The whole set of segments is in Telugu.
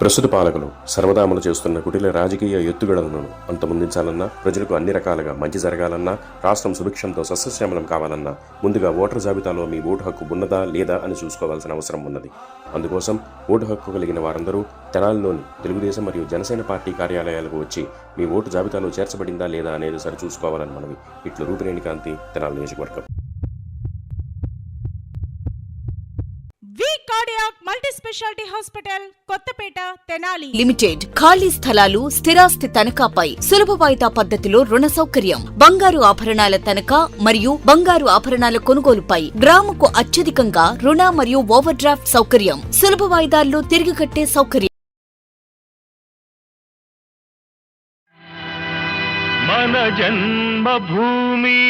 ప్రస్తుత పాలకులు సర్వదా అమలు చేస్తున్న కుటిల రాజకీయ ఎత్తుగడలను అంతమొందించాలన్నా ప్రజలకు అన్ని రకాలుగా మంచి జరగాలన్నా రాష్ట్రం సుభిక్షంతో సస్యశ్యామలం కావాలన్నా ముందుగా ఓటర్ జాబితాలో మీ ఓటు హక్కు ఉన్నదా లేదా అని చూసుకోవాల్సిన అవసరం ఉన్నది. అందుకోసం ఓటు హక్కు కలిగిన వారందరూ తెనాలిలోని తెలుగుదేశం మరియు జనసేన పార్టీ కార్యాలయాలకు వచ్చి మీ ఓటు జాబితాలో చేర్చబడిందా లేదా అనేది సరిచూసుకోవాలని మనవి. ఇట్లు రూపిరేణి కాంతి తెనాలి నియోజకవర్గం. Speciality hospital Kothapeta Tenali. Limited ఖాళీ స్థలాలు స్థిరాస్తి తనఖాపై సులభ వాయిదా పద్ధతిలో రుణ సౌకర్యం. బంగారు ఆభరణాల తనఖా మరియు బంగారు ఆభరణాల కొనుగోలుపై గ్రాముకు అత్యధికంగా రుణ మరియు ఓవర్ డ్రాఫ్ట్ సౌకర్యం. సులభ వాయిదాల్లో తిరిగి కట్టే సౌకర్యం. మన జన్మభూమి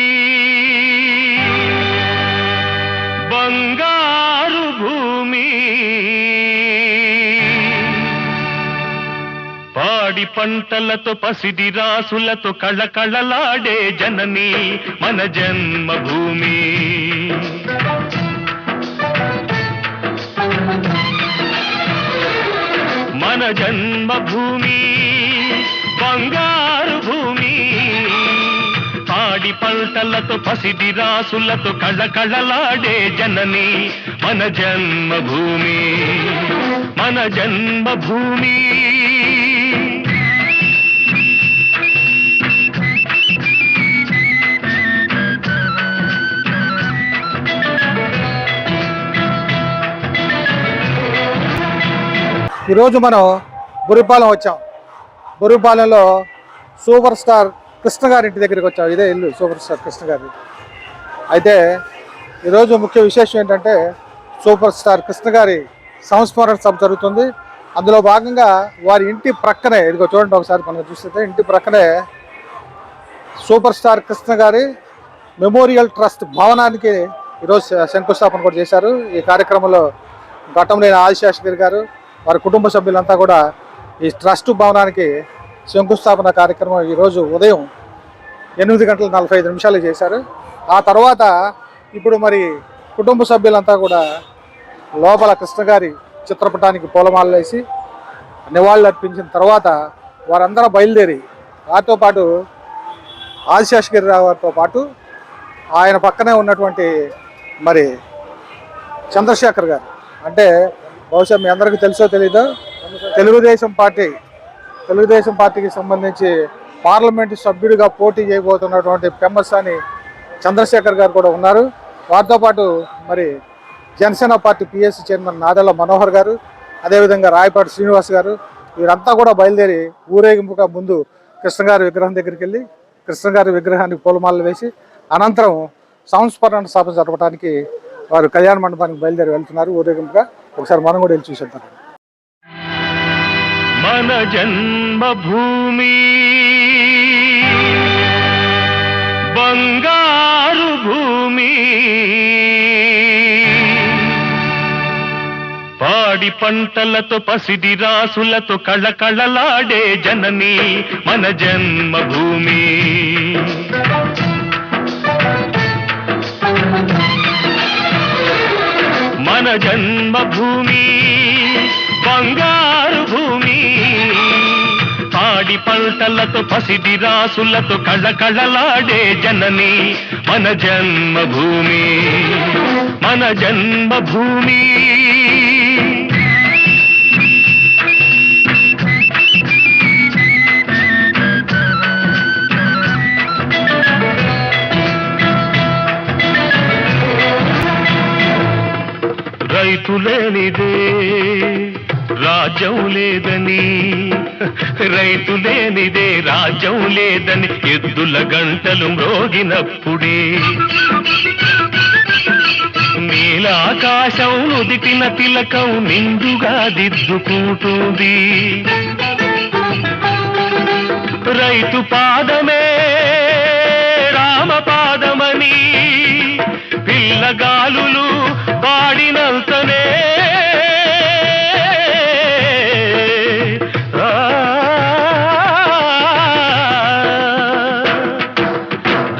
పాడి పంటలతో పసిడి రాసులతో కళకళలాడే జనని మన జన్మభూమి. మన జన్మభూమి బంగారు భూమి. పాడి పంటలతో పసిడి రాసులతో కళకళలాడే జనని మన జన్మభూమి. మన జన్మభూమి. ఈరోజు మనం బురిపాలెం వచ్చాం. బురిపాలెంలో సూపర్ స్టార్ కృష్ణ గారి ఇంటి దగ్గరికి వచ్చాం. ఇదే ఇల్లు సూపర్ స్టార్ కృష్ణ గారి అయితే ఈరోజు ముఖ్య విశేషం ఏంటంటే సూపర్ స్టార్ కృష్ణ గారి సంస్మరణ సభ జరుగుతుంది. అందులో భాగంగా వారి ఇంటి ప్రక్కనే ఇదిగో చూడండి ఒకసారి మనం చూస్తే ఇంటి ప్రక్కనే సూపర్ స్టార్ కృష్ణ గారి మెమోరియల్ ట్రస్ట్ భవనానికి ఈరోజు శంకుస్థాపన కూడా చేశారు. ఈ కార్యక్రమంలో ఘట్టంలేని ఆదిశాస్త్రి గారు వారి కుటుంబ సభ్యులంతా కూడా ఈ ట్రస్ట్ భవనానికి శంకుస్థాపన కార్యక్రమం ఈరోజు ఉదయం ఎనిమిది గంటల నలభై ఐదు నిమిషాలు చేశారు. ఆ తర్వాత ఇప్పుడు మరి కుటుంబ సభ్యులంతా కూడా లోపల కృష్ణగారి చిత్రపటానికి పూలమాలలు వేసి నివాళులు అర్పించిన తర్వాత వారందరూ బయలుదేరి వారితో పాటు ఆదిశేషగిరి గారితో పాటు ఆయన పక్కనే ఉన్నటువంటి మరి చంద్రశేఖర్ గారు. అంటే బహుశా మీ అందరికీ తెలుసో తెలీదు? తెలుగుదేశం పార్టీ తెలుగుదేశం పార్టీకి సంబంధించి పార్లమెంటు సభ్యుడిగా పోటీ చేయబోతున్నటువంటి పెమ్మసాని చంద్రశేఖర్ గారు కూడా ఉన్నారు. వారితో పాటు మరి Janasena party PSC chairman Nadendla Manohar గారు అదేవిధంగా రాయపాటి శ్రీనివాస్ గారు వీరంతా కూడా బయలుదేరి ఊరేగింపుగా ముందు కృష్ణగారి విగ్రహం దగ్గరికి వెళ్ళి కృష్ణగారి విగ్రహానికి పూలమాలలు వేసి అనంతరం సంస్మరణ సభ జరపడానికి వారు కళ్యాణ మండపానికి బయలుదేరి వెళ్తున్నారు ఊరేగింపుగా. ఒకసారి మనం కూడా వెళ్ళి చూసేద్దాం. మన జన్మభూమి బంగారు భూమి. పాడి పంటలతో పసిడి రాసులతో కళకళలాడే జనని మన జన్మభూమి. మన జన్మభూమి బంగారు భూమి. పాడి పంటలతో పసిడి రాసులతో కళకళలాడే జనని మన జన్మభూమి మన జన్మభూమి. రైతు లేనిదే రాజ్యం లేదని. రైతు లేనిదే రాజ్యం లేదని ఎద్దుల గంటలు మ్రోగినప్పుడే. నీలాకాశం నుదిటిన తిలకం నిండుగా దిద్దుకుంటుంది. రైతు పాదమే రామ పాదమని పిల్లగాలులు పాడినంతనే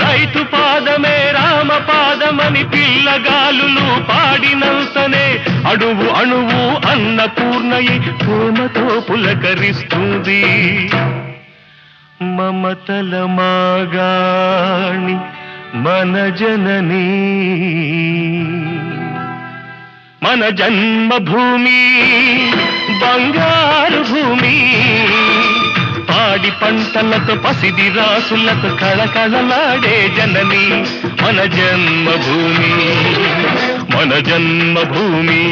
రైతు పాదమే రామ పాదమని పిల్లగాలులు పాడినంతనే అణువు అణువు అన్నపూర్ణయి ప్రేమతో పులకరిస్తుంది మమతల మాగాణి మన జననీ మన జన్మభూమి బంగారు భూమి. పాడి పంటలతో పసిది రాసులతో కళకళలాడే జనని మన జన్మభూమి మన జన్మభూమి.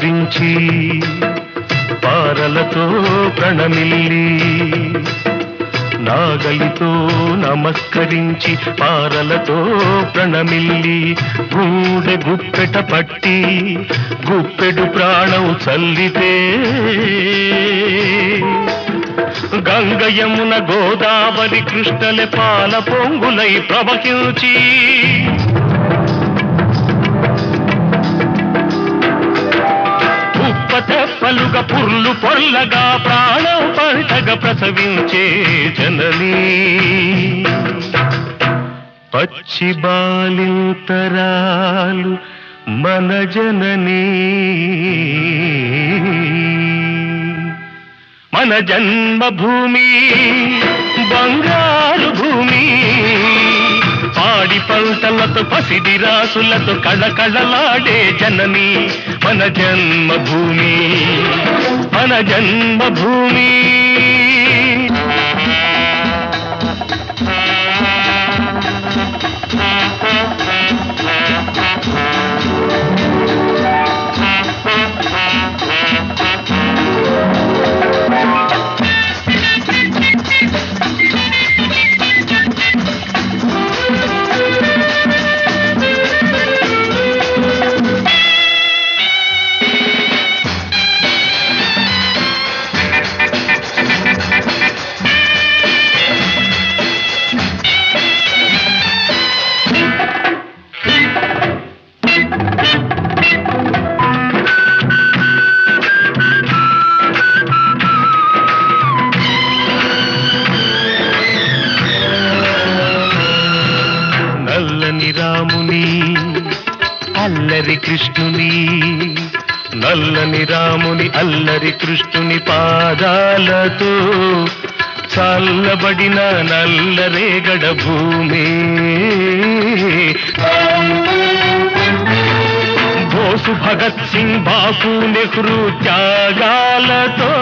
నమస్కరించి పారలతో ప్రణమిల్లి నాగలితో నమస్కరించి పారలతో ప్రణమిల్లి గూడె గుప్పెట పట్టి గుప్పెడు ప్రాణం చల్లితే గంగయమున గోదావరి కృష్ణలే పాల పొంగులై ప్రవహించి తెప్పలుగా పుర్లు పొర్లగా ప్రాణం పంటగా ప్రసవించే జననీ. పచ్చి బాలింతరాలు మన జననీ. మన జన్మభూమి బంగారు భూమి. పాడి పంటలతో పసిడి రాసులతో కళకళలాడే జనని మన జన్మభూమి మన జన్మభూమి. అల్లరి కృష్ణుని నల్లని రాముని అల్లరి కృష్ణుని పాదాలతో చల్లబడిన నల్లరేగడ భూమి. బోసు భగత్ సింగ్ బాపు నెహ్రూ త్యాగాలతో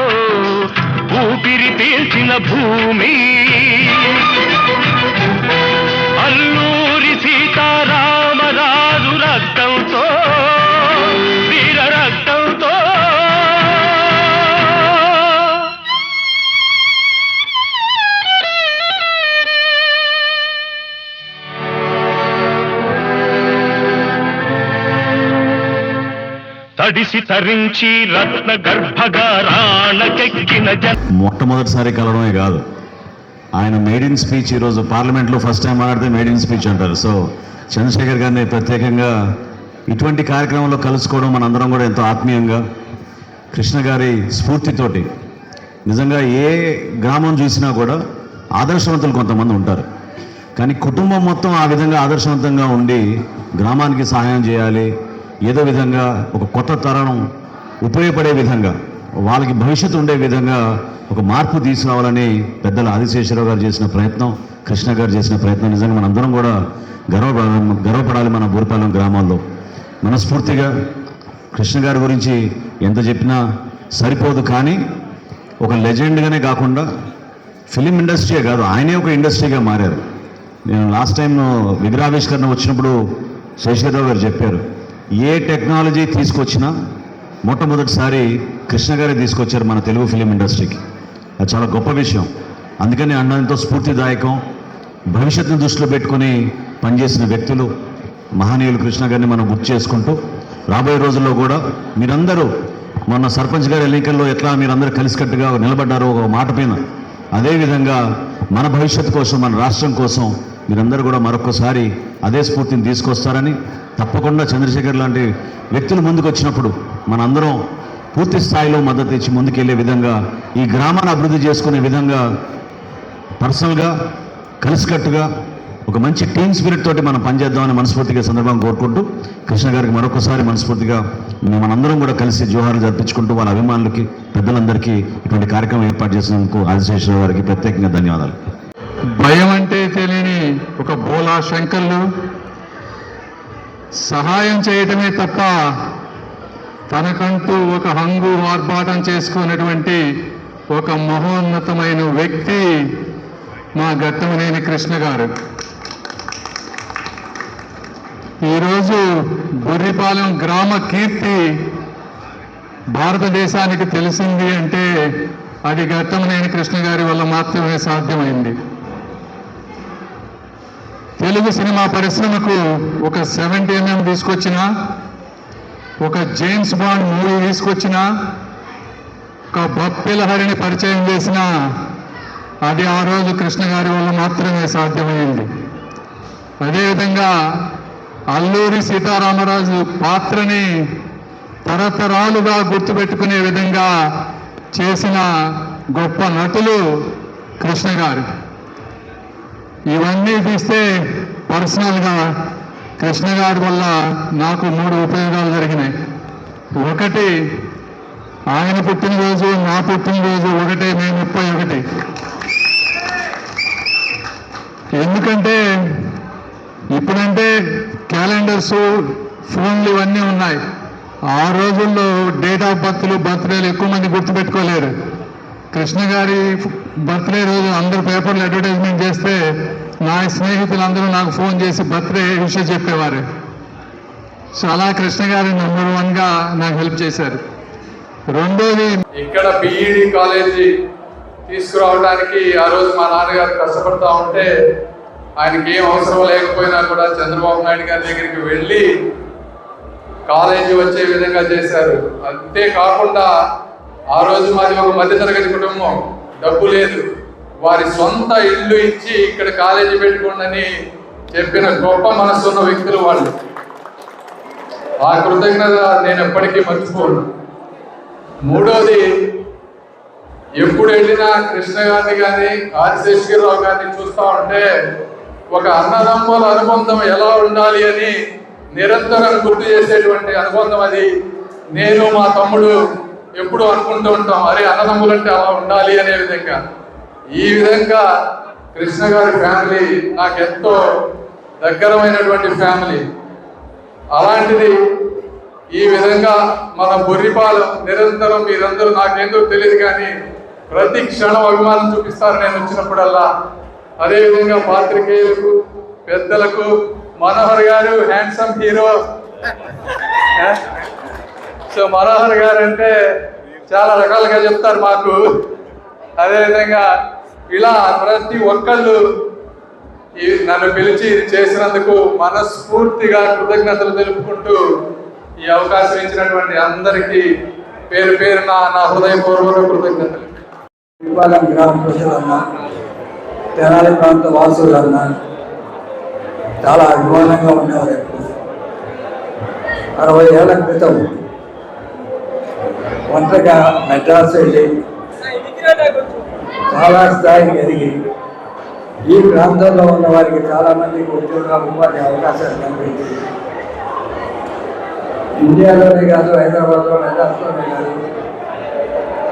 ఊపిరి పీల్చిన భూమి. తడిసి తరించి రత్న గర్భగారాణకెక్కిన జన మొట్టమొదటిసారి కలవడమే కాదు. ఆయన మేడ్ ఇన్ స్పీచ్ ఈరోజు పార్లమెంట్లో ఫస్ట్ టైం మాట్లాడితే మేడ్ ఇన్ స్పీచ్ అంటారు. సో చంద్రశేఖర్ గారిని ప్రత్యేకంగా ఇటువంటి కార్యక్రమంలో కలుసుకోవడం మనందరం కూడా ఎంతో ఆత్మీయంగా కృష్ణ గారి స్ఫూర్తితోటి నిజంగా ఏ గ్రామం చూసినా కూడా ఆదర్శవంతులు కొంతమంది ఉంటారు. కానీ కుటుంబం మొత్తం ఆ విధంగా ఆదర్శవంతంగా ఉండి గ్రామానికి సహాయం చేయాలి ఏదో విధంగా ఒక కొత్త తరం ఉపయోగపడే విధంగా వాళ్ళకి భవిష్యత్తు ఉండే విధంగా ఒక మార్పు తీసుకురావాలని పెద్దల ఆదిశేషరావు గారు చేసిన ప్రయత్నం కృష్ణ గారు చేసిన ప్రయత్నం నిజంగా మనందరం కూడా గర్వ గర్వపడాలి మన బూరిపాలెం గ్రామాల్లో. మనస్ఫూర్తిగా కృష్ణ గారి గురించి ఎంత చెప్పినా సరిపోదు కానీ ఒక లెజెండ్గానే కాకుండా ఫిలిం ఇండస్ట్రీయే కాదు ఆయనే ఒక ఇండస్ట్రీగా మారారు. నేను లాస్ట్ టైం విగ్రహావిష్కరణ వచ్చినప్పుడు శేషగిరిరావు గారు చెప్పారు ఏ టెక్నాలజీ తీసుకొచ్చినా మొట్టమొదటిసారి కృష్ణ గారే తీసుకొచ్చారు మన తెలుగు ఫిలిం ఇండస్ట్రీకి. అది చాలా గొప్ప విషయం. అందుకని అన్నంతో స్ఫూర్తిదాయకం. భవిష్యత్తును దృష్టిలో పెట్టుకొని పనిచేసిన వ్యక్తులు మహనీయులు కృష్ణ గారిని మనం గుర్తు చేసుకుంటూ రాబోయే రోజుల్లో కూడా మీరందరూ మొన్న సర్పంచ్ గారి ఎన్నికల్లో ఎట్లా మీరందరూ కలిసికట్టుగా నిలబడ్డారో ఒక మాట పైన. అదేవిధంగా మన భవిష్యత్తు కోసం మన రాష్ట్రం కోసం మీరందరూ కూడా మరొకసారి అదే స్ఫూర్తిని తీసుకొస్తారని తప్పకుండా చంద్రశేఖర్ లాంటి వ్యక్తులు ముందుకు వచ్చినప్పుడు మనందరం పూర్తి స్థాయిలో మద్దతు ఇచ్చి ముందుకెళ్ళే విధంగా ఈ గ్రామాన్ని అభివృద్ధి చేసుకునే విధంగా పర్సనల్గా కలిసికట్టుగా ఒక మంచి టీమ్ స్పిరిట్ తోటి మనం పనిచేద్దామని మనస్ఫూర్తిగా సందర్భం సందర్భంగా కోరుకుంటూ కృష్ణ గారికి మరొకసారి మనస్ఫూర్తిగా మనందరం కూడా కలిసి జోహార్లు జరిపించుకుంటూ వాళ్ళ అభిమానులకి పెద్దలందరికీ ఇటువంటి కార్యక్రమం ఏర్పాటు చేసినందుకు ఆదిశేషరావు గారికి ప్రత్యేకంగా ధన్యవాదాలు. భయం అంటే తెలియని ఒక బోలా శంకర్లు సహాయం చేయటమే తప్ప తనకంటూ ఒక హంగు ఆర్భాటం చేసుకున్నటువంటి ఒక మహోన్నతమైన వ్యక్తి మా గట్టమనేని కృష్ణ గారు. ఈరోజు బుర్రిపాలెం గ్రామ కీర్తి భారతదేశానికి తెలిసింది అంటే అది గట్టమనేని కృష్ణ గారి వల్ల మాత్రమే సాధ్యమైంది. తెలుగు సినిమా పరిశ్రమకు ఒక సెవెంటీ ఎంఎం తీసుకొచ్చిన ఒక జేమ్స్ బాండ్ మూవీ తీసుకొచ్చిన ఒక బప్పిలహరిని పరిచయం చేసిన అది ఆ రోజు కృష్ణ గారి వల్ల మాత్రమే సాధ్యమైంది. అదేవిధంగా అల్లూరి సీతారామరాజు పాత్రని తరతరాలుగా గుర్తుపెట్టుకునే విధంగా చేసిన గొప్ప నటులు కృష్ణ గారు. ఇవన్నీ తీస్తే పర్సనల్గా కృష్ణ గారి వల్ల నాకు మూడు ఉపయోగాలు జరిగినాయి. ఒకటి ఆయన పుట్టినరోజు నా పుట్టినరోజు ఒకటే మే ముప్పై ఒకటి. ఎందుకంటే ఇప్పుడంటే క్యాలెండర్స్ ఫోన్లు ఇవన్నీ ఉన్నాయి. ఆ రోజుల్లో డేట్ ఆఫ్ బర్త్లు బర్త్డేలు ఎక్కువ మంది గుర్తుపెట్టుకోలేరు. కృష్ణ గారి బర్త్డే రోజు అందరు పేపర్లు అడ్వర్టైజ్మెంట్ చేస్తే నా స్నేహితులందరూ నాకు ఫోన్ చేసి బర్త్డే విషయం చెప్పేవారు. సో అలా కృష్ణ గారు నెంబర్ వన్గా నాకు హెల్ప్ చేశారు. రెండోది ఇక్కడ బిఈడి కాలేజీ తీసుకురావడానికి ఆ రోజు మా నాన్నగారు కష్టపడతా ఉంటే ఆయనకి ఏం అవసరం లేకపోయినా కూడా చంద్రబాబు నాయుడు గారి దగ్గరికి వెళ్ళి కాలేజీ వచ్చే విధంగా చేశారు. అంతేకాకుండా ఆ రోజు మాది ఒక మధ్యతరగతి కుటుంబం. డబ్బు లేదు. వారి సొంత ఇల్లు ఇచ్చి ఇక్కడ కాలేజీ పెట్టుకోండి చెప్పిన గొప్ప మనసు ఉన్న వ్యక్తులు వాళ్ళు. ఆ కృతజ్ఞత నేను ఎప్పటికీ మర్చిపోను. మూడోది ఎప్పుడు వెళ్ళినా కృష్ణ గారిని కానీ ఆదిశేషగిరిరావు గారిని చూస్తా ఉంటే ఒక అన్నదమ్ముల అనుబంధం ఎలా ఉండాలి అని నిరంతరం గుర్తు చేసేటువంటి అనుబంధం అది. నేను మా తమ్ముడు ఎప్పుడు అనుకుంటూ ఉంటాం అరే అన్నదమ్ములు అంటే అలా ఉండాలి అనే విధంగా. ఈ విధంగా కృష్ణ గారి ఫ్యామిలీ నాకు ఎంతో దగ్గరమైనటువంటి ఫ్యామిలీ. అలాంటిది ఈ విధంగా మన బొర్రిపాలు నిరంతరం మీరందరూ నాకేందో తెలియదు కానీ ప్రతి క్షణం అభిమానం చూపిస్తారు నేను వచ్చినప్పుడల్లా. అదేవిధంగా పాత్రికేయులకు పెద్దలకు మనోహర్ గారు హ్యాండ్సమ్ హీరో. సో మనోహర్ గారు అంటే చాలా రకాలుగా చెప్తారు మాకు. అదేవిధంగా ఇలా ప్రతి ఒక్కళ్ళు ఈ నన్ను పిలిచి ఇది చేసినందుకు మనస్ఫూర్తిగా కృతజ్ఞతలు తెలుపుకుంటూ ఈ అవకాశం ఇచ్చినటువంటి అందరికీ పేరు పేరు నా హృదయపూర్వక కృతజ్ఞతలు. విపాలెం గ్రామ ప్రజలన్నా తెనాలి ప్రాంత వాసులన్నా చాలా అభిమానంగా ఉండేవారు ఎప్పుడు. అరవై ఏళ్ళ క్రితం ఒంటరిగా మెడ్రాస్ వెళ్ళి చాలా స్థాయికి ఎదిగి ఈ ప్రాంతంలో ఉన్న వారికి చాలా ఉద్యోగాలు ఉద్యోగ అవకాశాలు కనిపించింది ఇండియాలోనే కాదు హైదరాబాద్లో మెడ్రాస్లోనే కాదు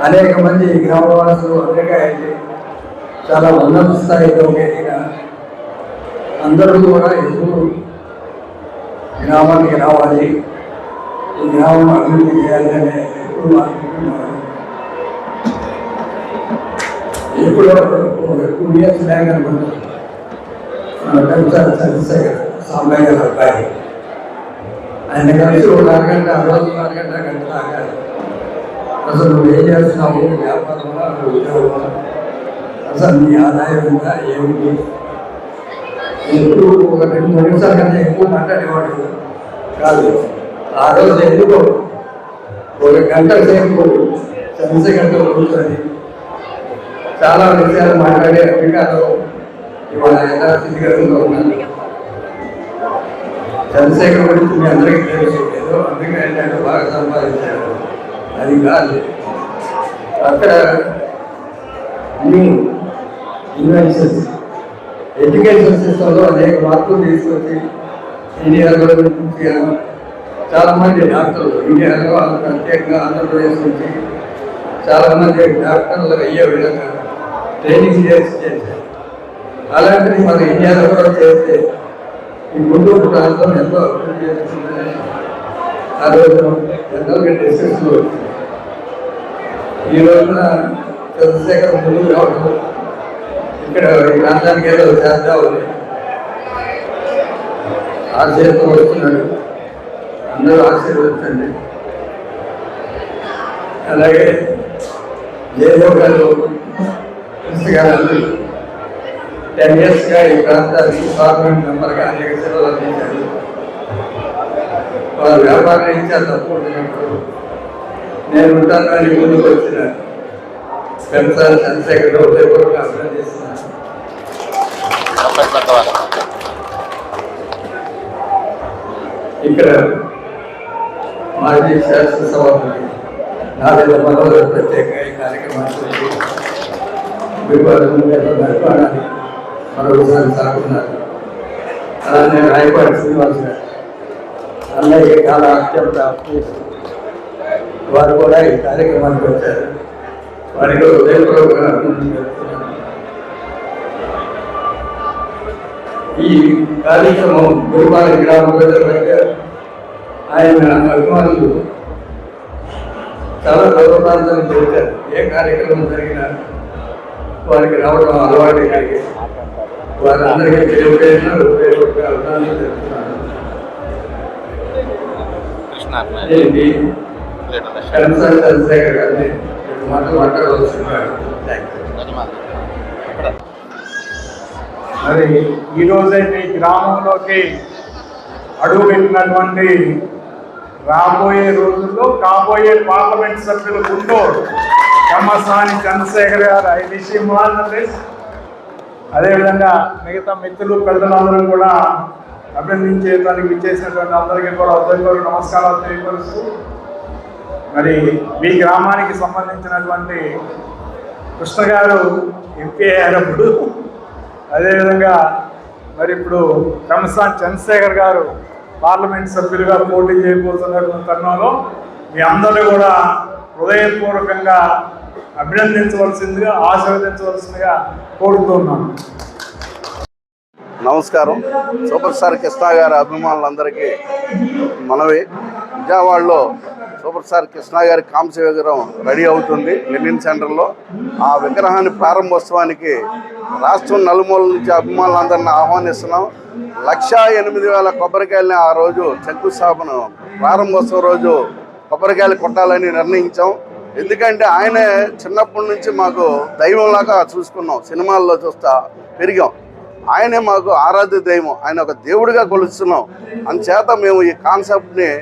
అనేక మంది గ్రామవాసులు అమెరికా వెళ్ళి చాలా ఉన్నత స్థాయిలో ఎదిగిన అందరూ కూడా ఎప్పుడు గ్రామానికి రావాలి. ఈ గ్రామం అభివృద్ధి చేయాలని ఇప్పుడు టూ ఇయర్స్ బ్యాక్ అనుకుంటారు చంద్రశేఖర్ సాంబయ్య గారి అబ్బాయి ఆయన కలిసి ఒక అరగంట ఆ రోజు అరగంట గంట దాకా అసలు నువ్వు ఏం చేస్తున్నావు వ్యాపారమా ఉద్యోగమా అసలు నీ ఆదాయం ఉందా ఏమిటి ఎప్పుడు ఒక రెండు మూడు నిమిషాల కంటే ఎక్కువ మాట్లాడేవాడు కాదు ఆ రోజు ఎందుకో ఒక గంట సేపు చంద్రశేఖర్తో కూర్చొని చాలా విషయాలు మాట్లాడే అమెరికాలో ఇవాళ ఎలా స్థితిగతుల్లో ఉన్నారు చంద్రశేఖర్ గురించి మీ అందరికీ తెలుసు. ఏదో అమెరికా వెళ్ళాడు బాగా సంపాదించాడు అది కాదు. అక్కడ న్యూ ఇన్వెన్షన్స్ ఎడ్యుకేషన్ సిస్టంలో అనేక మార్పులు తీసుకొచ్చి ఇండియాలో చాలామంది డాక్టర్లు ఇండియాలో ప్రత్యేకంగా ఆంధ్రప్రదేశ్ నుంచి చాలామంది డాక్టర్లు అయ్యే విధంగా ట్రైనింగ్ చేసి చేశారు. అలాంటిది మన ఇండియాలో కూడా చేస్తే ఈ గుంటూరు ప్రాంతం ఎంతో అభివృద్ధి చేస్తుందని ఆ రోజు ఎంతో డిస్కషన్ వచ్చింది. ఈ రోజున చంద్రశేఖర్ ముందు రావడం ఇక్కడ ఈ ప్రాంతానికి ఏదో చేద్దామని ఆశయంతో వస్తున్నాడు. అందరూ ఆశీర్వదించండి. అలాగే గారు అందరూ టెన్ ఇయర్స్గా ఈ ప్రాంతానికి పార్లమెంట్ మెంబర్గా అనేక సేవలు అందించారు. వారు వ్యాపార రీత్యా తప్పుకుంటున్నప్పుడు నేను ఉంటాను అని ముందుకు వచ్చిన పెంచాలి చంద్రశేఖర్ హృదయపూర్వకంగా అభినందిస్తున్నాను. ఇక్కడ మాజీ శాసనసభ నాదేళ్ళ మనోహర్ ప్రత్యేకంగా ఈ కార్యక్రమానికి వివాదంగా మరొకసారి సాగుతున్నారు. అలానే రాయపాటి శ్రీనివాస్ గారు అన్నయ్య చాలా అత్యంత వారు కూడా ఈ కార్యక్రమానికి వచ్చారు. వారికి హృదయపూర్వకంగా అభినందనలు ఈ కార్యక్రమం గురువారి గ్రామ ప్రజల మధ్య ఆయన అభిమానులు చాలా దూర ప్రాంతానికి చేశారు. ఏ కార్యక్రమం జరిగినా వారికి రావడం అలవాటు కలిగి వారందరికీ తెలియజేసిన ఉపయోగపడే తెలుపుతున్నాను కన్సల్ చంద్రశేఖర్ గారిని మాటలు మాట్లాడవలసిందిగా. మరి ఈరోజే మీ గ్రామంలోకి అడుగు పెట్టినటువంటి రాబోయే రోజుల్లో కాబోయే పార్లమెంట్ సభ్యులు గుంటూరు కమ్మసాని చంద్రశేఖర్ గారు ఐ విష్ అదేవిధంగా మిగతా మిత్రులు పెద్దలందరూ కూడా అభినందించేదానికి విచ్చేసినటువంటి అందరికీ కూడా ఉదయపూర్వక నమస్కారాలు తెలియపరుస్తూ మరి మీ గ్రామానికి సంబంధించినటువంటి కృష్ణ గారు ఎంపీ అయ్యారప్పుడు అదేవిధంగా మరి ఇప్పుడు కమసాన్ చంద్రశేఖర్ గారు పార్లమెంట్ సభ్యులుగా పోటీ చేయబోతున్న తరుణంలో. మీ అందరిని కూడా హృదయపూర్వకంగా అభినందించవలసిందిగా ఆశీర్వదించవలసిందిగా కోరుతున్నాను నమస్కారం. సూపర్ స్టార్ కృష్ణ గారి అభిమానులందరికీ మనవి. విజయవాడలో సూపర్ స్టార్ కృష్ణ గారి కాంస్య విగ్రహం రెడీ అవుతుంది లెనిన్ సెంటర్లో. ఆ విగ్రహాన్ని ప్రారంభోత్సవానికి రాష్ట్రం నలుమూలల నుంచి అభిమానులందరినీ ఆహ్వానిస్తున్నాం. లక్షా ఎనిమిది వేల కొబ్బరికాయలని ఆ రోజు శంకుస్థాపన ప్రారంభోత్సవం రోజు కొబ్బరికాయలు కొట్టాలని నిర్ణయించాం. ఎందుకంటే ఆయనే చిన్నప్పటి నుంచి మాకు దైవంలాగా చూసుకున్నాం. సినిమాల్లో చూస్తా పెరిగాం. ఆయనే మాకు ఆరాధ్య దైవం. ఆయన ఒక దేవుడిగా కొలుస్తున్నాం. అందుచేత మేము ఈ కాన్సెప్ట్ని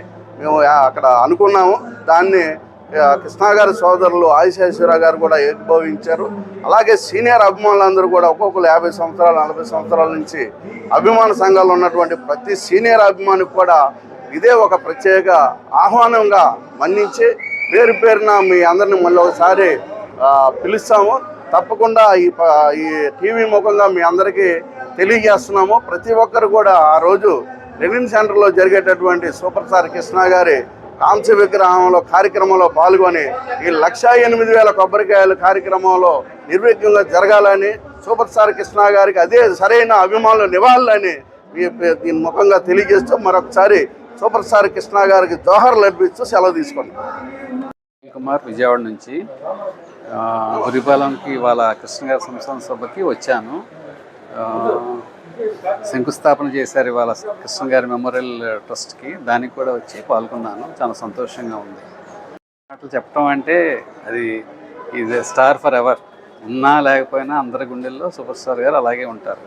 మేము అక్కడ అనుకున్నాము. దాన్ని కృష్ణాగారి గారి సోదరులు ఆదిశేశ్వర గారు కూడా ఏకీభవించారు. అలాగే సీనియర్ అభిమానులందరూ కూడా ఒక్కొక్కరు యాభై సంవత్సరాలు నలభై సంవత్సరాల నుంచి అభిమాన సంఘాలు ఉన్నటువంటి ప్రతి సీనియర్ అభిమానికి కూడా ఇదే ఒక ప్రత్యేక ఆహ్వానంగా మన్నించి పేరు పేరున మీ అందరిని మళ్ళీ ఒకసారి పిలుస్తాము. తప్పకుండా ఈ ప- ఈ టీవీ ముఖంగా మీ అందరికీ తెలియజేస్తున్నాము. ప్రతి ఒక్కరు కూడా ఆ రోజు రెవెన్యూ సెంటర్లో జరిగేటటువంటి సూపర్ స్టార్ కృష్ణ గారి కాంస్య విగ్రహంలో కార్యక్రమంలో పాల్గొని ఈ లక్షా ఎనిమిది వేల కొబ్బరికాయల కార్యక్రమంలో నిర్విఘ్నంగా జరగాలని సూపర్ స్టార్ కృష్ణ గారికి అదే సరైన అభిమానులు నివాళులని దీని ముఖంగా తెలియజేస్తూ మరొకసారి సూపర్ స్టార్ కృష్ణ గారికి జోహర్ లభిస్తూ సెలవు తీసుకున్నాం కుమార్ విజయవాడ నుంచి గురిపాలెంకి ఇవాళ కృష్ణ గారి సంస్థాన సభకి వచ్చాను. శంకుస్థాపన చేశారు ఇవాళ కృష్ణ గారి మెమోరియల్ ట్రస్ట్కి దానికి కూడా వచ్చి పాల్గొన్నాను. చాలా సంతోషంగా ఉంది. అట్లా చెప్పడం అంటే అది ఇది స్టార్ ఫర్ ఎవర్ ఉన్నా లేకపోయినా అందరి గుండెల్లో సూపర్ స్టార్ గారు అలాగే ఉంటారు.